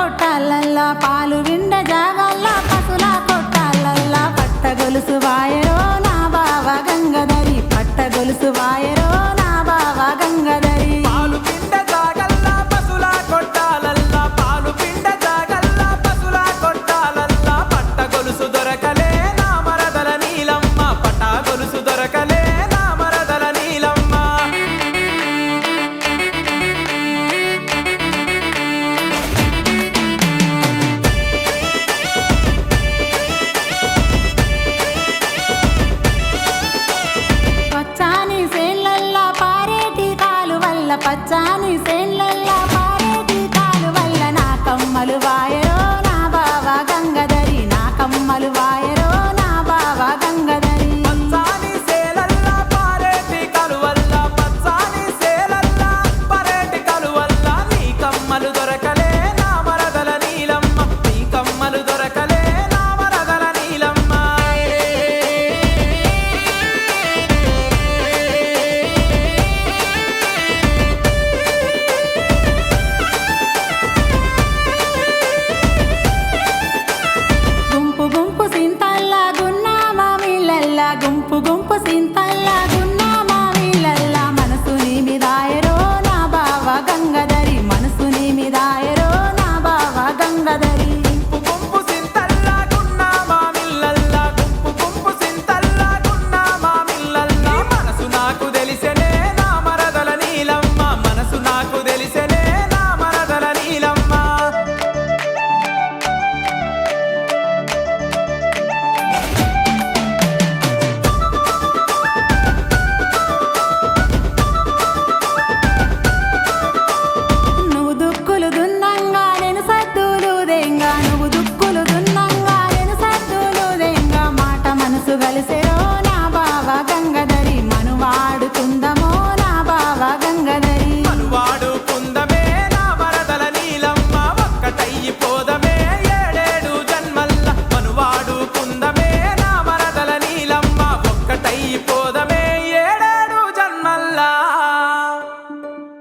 కొట్టాలల్లా పాలు విండ జాగల్లా పసుల కొట్టాలల్లా. పట్ట గొలుసు వాయరో నా బావ గంగధరి పట్ట గొలుసు వాయరో I done is గుంపు సింతల్లాగున్నా మా వీళ్ళల్లా మనసు నీ మీదాయరో నా బావ గంగధరి. మనసు నీ మీదాయరో నా బావ గంగధరి.